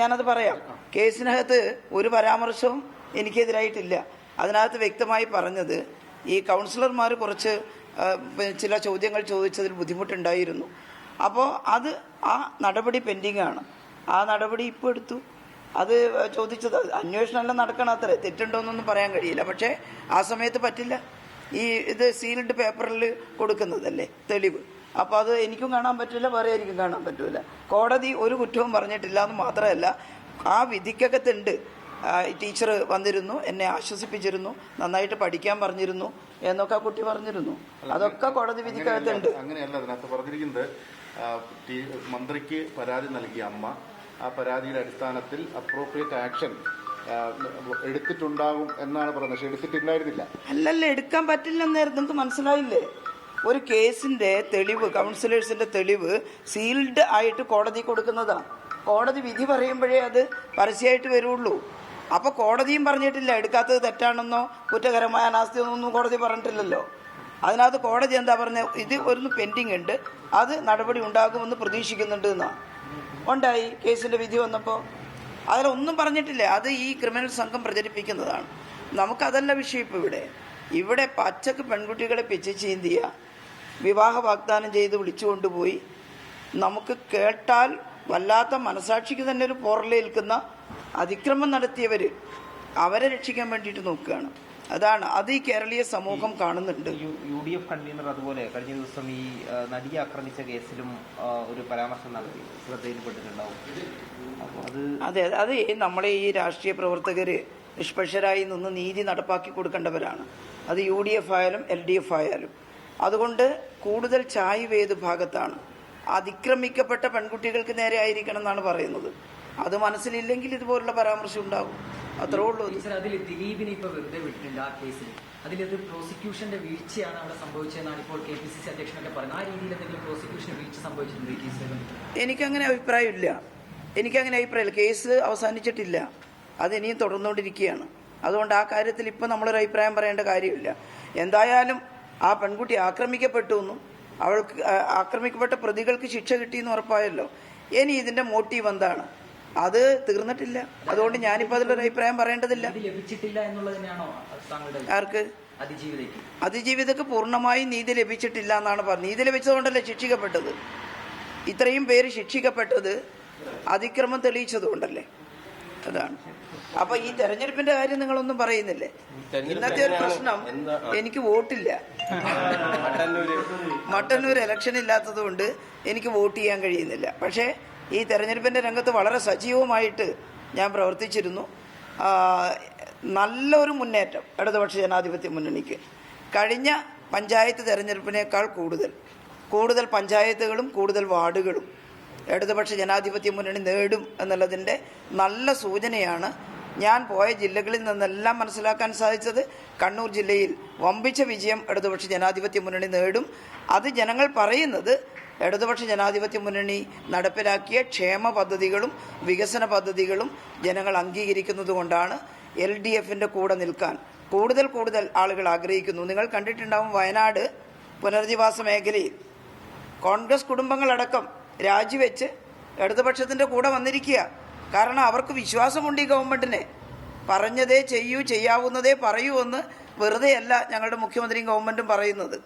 ഞാനത് പറയാം. കേസിനകത്ത് ഒരു പരാമർശവും എനിക്കെതിരായിട്ടില്ല. അതിനകത്ത് വ്യക്തമായി പറഞ്ഞത് ഈ കൗൺസിലർമാർ കുറച്ച് ചില ചോദ്യങ്ങൾ ചോദിച്ചതിൽ ബുദ്ധിമുട്ടുണ്ടായിരുന്നു. അപ്പോൾ അത് ആ നടപടി പെൻഡിങ് ആണ് ആ നടപടി ഇപ്പോൾ എടുത്തു. അത് ചോദിച്ചത് അന്വേഷണമെല്ലാം നടക്കണം അത്ര. തെറ്റുണ്ടോയെന്നൊന്നും പറയാൻ കഴിയില്ല. പക്ഷേ ആ സമയത്ത് പറ്റില്ല. ഈ ഇത് സീൽഡ് പേപ്പറിൽ കൊടുക്കുന്നതല്ലേ തെളിവ്. അപ്പോൾ അത് എനിക്കും കാണാൻ പറ്റില്ല വേറെ ആയിരിക്കും കാണാൻ പറ്റില്ല കോടതി ഒരു കുറ്റവും പറഞ്ഞിട്ടില്ല എന്ന് മാത്രമല്ല ആ വിധിക്കകത്തുണ്ട്. ടീച്ചർ വന്നിരുന്നു എന്നെ ആശ്വസിപ്പിച്ചിരുന്നു നന്നായിട്ട് പഠിക്കാൻ പറഞ്ഞിരുന്നു എന്നൊക്കെ ആ കുട്ടി പറഞ്ഞിരുന്നു. അതൊക്കെ കോടതി വിധിക്കകത്തുണ്ട്. അങ്ങനെയല്ല- അങ്ങനെയല്ല അതിനകത്ത് പറഞ്ഞിരിക്കുന്നത് മന്ത്രിക്ക് പരാതി നൽകിയ അമ്മ ആ പരാതിയുടെ അടിസ്ഥാനത്തിൽ അപ്രോപ്രിയറ്റ് ആക്ഷൻ എടുത്തിട്ടുണ്ടാകും എന്നാണ് പറഞ്ഞത് പക്ഷെ എടുത്തിട്ടില്ലായിരുന്നില്ല അല്ലല്ല എടുക്കാൻ പറ്റില്ലെന്നായിരുന്നു. നിങ്ങൾക്ക് മനസ്സിലായില്ലേ? ഒരു കേസിന്റെ തെളിവ് കൗൺസിലേഴ്സിന്റെ തെളിവ് സീൽഡ് ആയിട്ട് കോടതി കൊടുക്കുന്നതാണ് കോടതി വിധി പറയുമ്പോഴേ അത് പരസ്യമായിട്ട് വരുള്ളൂ. അപ്പോൾ കോടതിയും പറഞ്ഞിട്ടില്ല എടുക്കാത്തത് തെറ്റാണെന്നോ കുറ്റകരമായ അനാസ്ഥയൊന്നും കോടതി പറഞ്ഞിട്ടില്ലല്ലോ. അതിനകത്ത് കോടതി എന്താ പറഞ്ഞത് ഇത് ഒരു പെൻഡിങ് ഉണ്ട് അത് നടപടി ഉണ്ടാകുമെന്ന് പ്രതീക്ഷിക്കുന്നുണ്ട് എന്നാണ് ഉണ്ടായി കേസിന്റെ വിധി വന്നപ്പോൾ അതിലൊന്നും പറഞ്ഞിട്ടില്ല അത് ഈ ക്രിമിനൽ സംഘം പ്രചരിപ്പിക്കുന്നതാണ്. നമുക്കതല്ല വിഷയം ഇപ്പോൾ ഇവിടെ. ഇവിടെ പച്ചക്ക് പെൺകുട്ടികളെ പിച്ച് ചീന്തിയ വിവാഹ വാഗ്ദാനം ചെയ്ത് വിളിച്ചുകൊണ്ടുപോയി. നമുക്ക് കേട്ടാൽ വല്ലാത്ത മനസാക്ഷിക്ക് തന്നെ ഒരു പോറലേൽക്കുന്ന അതിക്രമം നടത്തിയവർ അവരെ രക്ഷിക്കാൻ വേണ്ടിയിട്ട് നോക്കുകയാണ്. അതാണ് അത് ഈ കേരളീയ സമൂഹം കാണുന്നുണ്ട്. യു ഡി എഫ് കൺവീനർ അതുപോലെ കഴിഞ്ഞ ദിവസം ഈ നടിയെ ആക്രമിച്ച കേസിലും ഒരു പരാമർശം നടത്തി. ശ്രദ്ധയിൽപ്പെട്ടിട്ടുണ്ടാവും. അത് അതെ അത്. നമ്മളെ ഈ രാഷ്ട്രീയ പ്രവർത്തകർ നിഷ്പക്ഷരായി നിന്ന് നീതി നടപ്പാക്കി കൊടുക്കേണ്ടവരാണ്. അത് യു ഡി എഫ് ആയാലും എൽ ഡി എഫ് ആയാലും. അതുകൊണ്ട് കൂടുതൽ ചായ്വ് ഏത് ഭാഗത്താണ്. അതിക്രമിക്കപ്പെട്ട പെൺകുട്ടികൾക്ക് നേരെ ആയിരിക്കണം എന്നാണ് പറയുന്നത്. അത് മനസ്സിലില്ലെങ്കിൽ ഇതുപോലുള്ള പരാമർശം ഉണ്ടാകും അത്രേ ഉള്ളൂ. അതിൽ ദിലീപിനെ ഇപ്പൊ വെറുതെ വിട്ടിട്ടുണ്ട് ആ കേസിൽ അതിലത് പ്രോസിക്യൂഷന്റെ വീഴ്ചയാണ് അവിടെ സംഭവിച്ചതെന്നാണ് ഇപ്പോൾ കെ പി സി സി അധ്യക്ഷനൊക്കെ പറയുന്നത്. ആ രീതിയിൽ എന്തെങ്കിലും പ്രോസിക്യൂഷന് വീഴ്ച സംഭവിച്ചിട്ടുണ്ട് ഈ കേസിൽ എനിക്കങ്ങനെ അഭിപ്രായമില്ല എനിക്കങ്ങനെ അഭിപ്രായമില്ല. കേസ് അവസാനിച്ചിട്ടില്ല. അത് ഇനിയും തുടർന്നുകൊണ്ടിരിക്കുകയാണ്. അതുകൊണ്ട് ആ കാര്യത്തിൽ ഇപ്പം നമ്മളൊരു അഭിപ്രായം പറയേണ്ട കാര്യമില്ല. എന്തായാലും ആ പെൺകുട്ടി ആക്രമിക്കപ്പെട്ടു എന്നും അവൾക്ക് ആക്രമിക്കപ്പെട്ട പ്രതികൾക്ക് ശിക്ഷ കിട്ടിയെന്ന് ഉറപ്പായല്ലോ. ഇനി ഇതിന്റെ മോട്ടീവ് എന്താണ്? അത് തീർന്നിട്ടില്ല. അതുകൊണ്ട് ഞാനിപ്പോ അതിലൊരു അഭിപ്രായം പറയേണ്ടതില്ല. ആർക്ക്? അതിജീവിതക്ക് പൂർണമായി നീതി ലഭിച്ചിട്ടില്ല എന്നാണ് പറഞ്ഞത്. നീതി ലഭിച്ചതുകൊണ്ടല്ലേ ശിക്ഷിക്കപ്പെട്ടത്? ഇത്രയും പേര് ശിക്ഷിക്കപ്പെട്ടത് അതിക്രമം തെളിയിച്ചതുകൊണ്ടല്ലേ? അതാണ്. അപ്പൊ ഈ തെരഞ്ഞെടുപ്പിന്റെ കാര്യം നിങ്ങളൊന്നും പറയുന്നില്ലേ? ഇന്നത്തെ ഒരു പ്രശ്നം എനിക്ക് വോട്ടില്ല. മട്ടന്നൂർ ഇലക്ഷൻ ഇല്ലാത്തത് കൊണ്ട് എനിക്ക് വോട്ട് ചെയ്യാൻ കഴിയുന്നില്ല. പക്ഷേ ഈ തെരഞ്ഞെടുപ്പിന്റെ രംഗത്ത് വളരെ സജീവമായിട്ട് ഞാൻ പ്രവർത്തിച്ചിരുന്നു. നല്ലൊരു മുന്നേറ്റം ഇടതുപക്ഷ ജനാധിപത്യ മുന്നണിക്ക്. കഴിഞ്ഞ പഞ്ചായത്ത് തെരഞ്ഞെടുപ്പിനേക്കാൾ കൂടുതൽ. കൂടുതൽ പഞ്ചായത്തുകളും കൂടുതൽ വാർഡുകളും ഇടതുപക്ഷ ജനാധിപത്യ മുന്നണി നേടും എന്നുള്ളതിന്റെ നല്ല സൂചനയാണ് ഞാൻ പോയ ജില്ലകളിൽ നിന്നെല്ലാം മനസ്സിലാക്കാൻ സാധിച്ചത്. കണ്ണൂർ ജില്ലയിൽ വമ്പിച്ച വിജയം ഇടതുപക്ഷ ജനാധിപത്യ മുന്നണി നേടും. അത് ജനങ്ങൾ പറയുന്നത് ഇടതുപക്ഷ ജനാധിപത്യ മുന്നണി നടപ്പിലാക്കിയ ക്ഷേമ പദ്ധതികളും വികസന പദ്ധതികളും ജനങ്ങൾ അംഗീകരിക്കുന്നത് കൊണ്ടാണ് എൽ ഡി എഫിന്റെ കൂടെ നിൽക്കാൻ. കൂടുതൽ കൂടുതൽ ആളുകൾ ആഗ്രഹിക്കുന്നു. നിങ്ങൾ കണ്ടിട്ടുണ്ടാവും വയനാട് പുനരധിവാസ മേഖലയിൽ കോൺഗ്രസ് കുടുംബങ്ങളടക്കം രാജിവെച്ച് ഇടതുപക്ഷത്തിന്റെ കൂടെ വന്നിരിക്കുക. കാരണം അവർക്ക് വിശ്വാസമുണ്ട് ഈ ഗവൺമെന്റിനെ പറഞ്ഞതേ ചെയ്യൂ ചെയ്യാവുന്നതേ പറയൂ എന്ന് വെറുതെയല്ല ഞങ്ങളുടെ മുഖ്യമന്ത്രിയും ഗവൺമെന്റും പറയുന്നത്.